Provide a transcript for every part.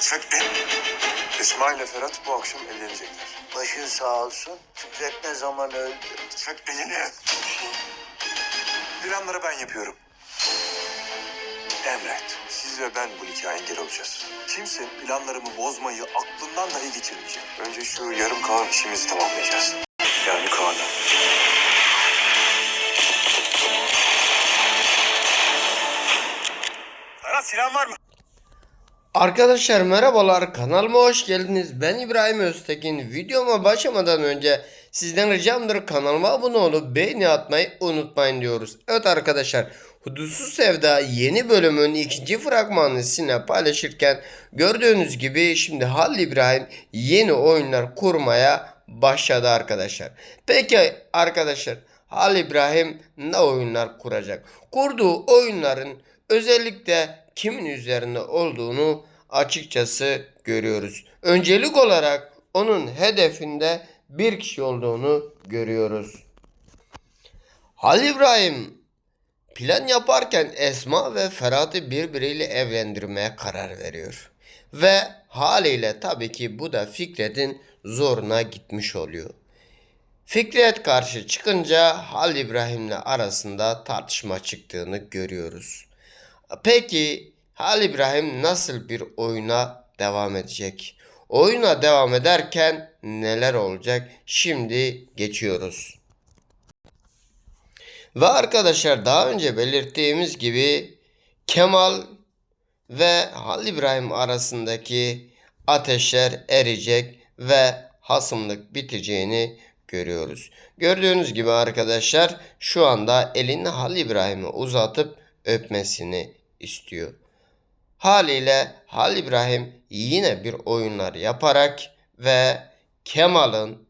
Fikret İsmail ile Ferhat bu akşam evlenecekler. Başın sağ olsun. Fikret ne zaman öldü? Çek elini. Planları ben yapıyorum. Emret, siz ve ben bu nikaha engel olacağız. Kimse planlarımı bozmayı aklından dahi geçirmeyecek. Önce şu yarım kalan işimizi tamamlayacağız. Yani Kaan'ı. Ferhat silah var mı? Arkadaşlar merhabalar kanalıma hoş geldiniz. Ben İbrahim Öztekin. Videoma başlamadan önce sizden ricamdır kanalıma abone olup beğeni atmayı unutmayın diyoruz. Evet arkadaşlar Hudutsuz Sevda yeni bölümün ikinci fragmanını sizinle paylaşırken gördüğünüz gibi şimdi Halil İbrahim yeni oyunlar kurmaya başladı arkadaşlar. Peki arkadaşlar Halil İbrahim ne oyunlar kuracak? Kurduğu oyunların özellikle kimin üzerinde olduğunu açıkçası görüyoruz. Öncelik olarak onun hedefinde bir kişi olduğunu görüyoruz. Halil İbrahim plan yaparken Esma ve Ferhat'ı birbiriyle evlendirmeye karar veriyor. Ve haliyle tabii ki bu da Fikret'in zoruna gitmiş oluyor. Fikret karşı çıkınca Halil İbrahim'le arasında tartışma çıktığını görüyoruz. Peki Halil İbrahim nasıl bir oyuna devam edecek? Oyuna devam ederken neler olacak? Şimdi geçiyoruz. Ve arkadaşlar daha önce belirttiğimiz gibi Kemal ve Halil İbrahim arasındaki ateşler eriyecek ve hasımlık biteceğini görüyoruz. Gördüğünüz gibi arkadaşlar şu anda elini Halil İbrahim'e uzatıp öpmesini istiyor. Haliyle Halil İbrahim yine bir oyunlar yaparak ve Kemal'ın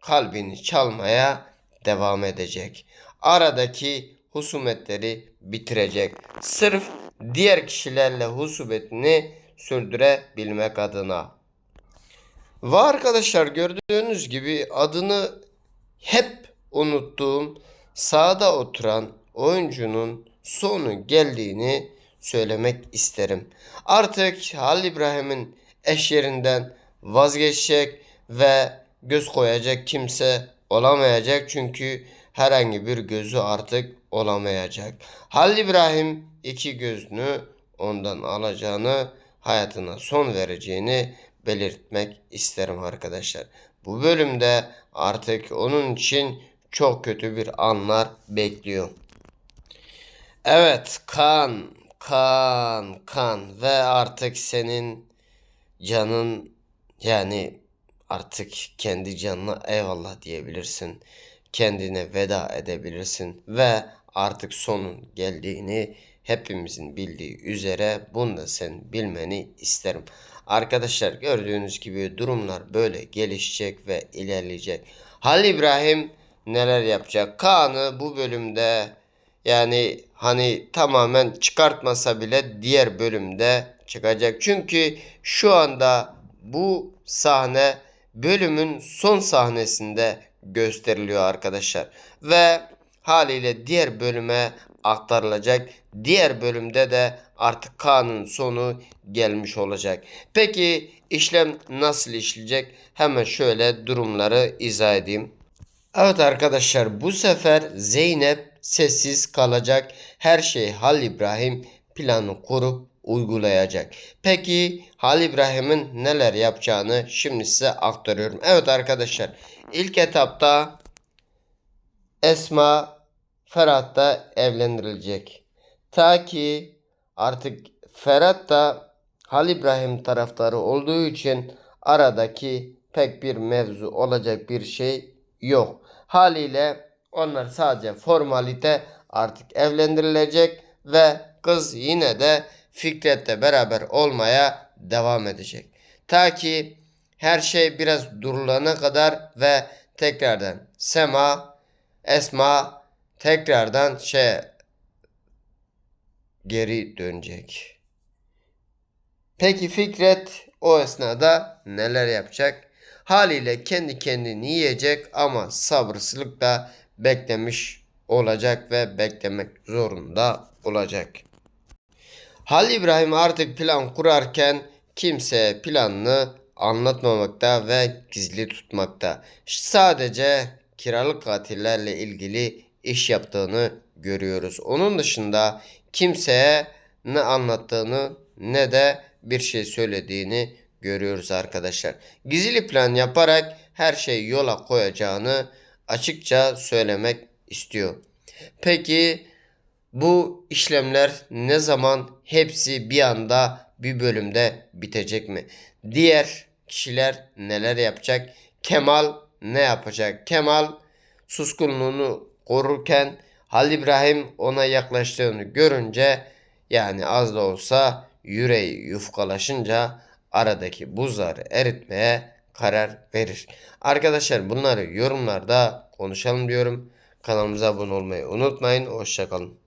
kalbini çalmaya devam edecek. Aradaki husumetleri bitirecek. Sırf diğer kişilerle husumetini sürdürebilmek adına. Ve arkadaşlar gördüğünüz gibi adını hep unuttuğum sağda oturan oyuncunun sonu geldiğini söylemek isterim. Artık Halil İbrahim'in eş yerinden vazgeçecek ve göz koyacak kimse olamayacak çünkü herhangi bir gözü artık olamayacak. Halil İbrahim iki gözünü ondan alacağını, hayatına son vereceğini belirtmek isterim arkadaşlar. Bu bölümde artık onun için çok kötü bir anlar bekliyor. Evet kan, kan, kan ve artık senin canın yani artık kendi canına eyvallah diyebilirsin. Kendine veda edebilirsin ve artık sonun geldiğini hepimizin bildiği üzere bunu da sen bilmeni isterim. Arkadaşlar gördüğünüz gibi durumlar böyle gelişecek ve ilerleyecek. Halil İbrahim neler yapacak? Kaan'ı bu bölümde yani hani tamamen çıkartmasa bile diğer bölümde çıkacak. Çünkü şu anda bu sahne bölümün son sahnesinde gösteriliyor arkadaşlar. Ve haliyle diğer bölüme aktarılacak. Diğer bölümde de artık Kaan'ın sonu gelmiş olacak. Peki işlem nasıl işleyecek? Hemen şöyle durumları izah edeyim. Evet arkadaşlar bu sefer Zeynep sessiz kalacak. Her şey Halil İbrahim planı kurup uygulayacak. Peki Halil İbrahim'in neler yapacağını şimdi size aktarıyorum. Evet arkadaşlar ilk etapta Esma Ferhat da evlendirilecek. Ta ki artık Ferhat da Halil İbrahim taraftarı olduğu için aradaki pek bir mevzu olacak bir şey yok. Haliyle onlar sadece formalite artık evlendirilecek ve kız yine de Fikret'le beraber olmaya devam edecek. Ta ki her şey biraz durulana kadar ve tekrardan Sema, Esma tekrardan şey geri dönecek. Peki Fikret o esnada neler yapacak? Haliyle kendi kendini yiyecek ama sabırsızlıkla beklemiş olacak ve beklemek zorunda olacak. Halil İbrahim artık plan kurarken kimseye planını anlatmamakta ve gizli tutmakta. Sadece kiralık katillerle ilgili iş yaptığını görüyoruz. Onun dışında kimseye ne anlattığını ne de bir şey söylediğini görüyoruz arkadaşlar. Gizli plan yaparak her şeyi yola koyacağını açıkça söylemek istiyor. Peki bu işlemler ne zaman hepsi bir anda bir bölümde bitecek mi? Diğer kişiler neler yapacak? Kemal ne yapacak? Kemal suskunluğunu korurken Halil İbrahim ona yaklaştığını görünce yani az da olsa yüreği yufkalaşınca aradaki buzları eritmeye karar verir. Arkadaşlar bunları yorumlarda konuşalım diyorum. Kanalımıza abone olmayı unutmayın. Hoşçakalın.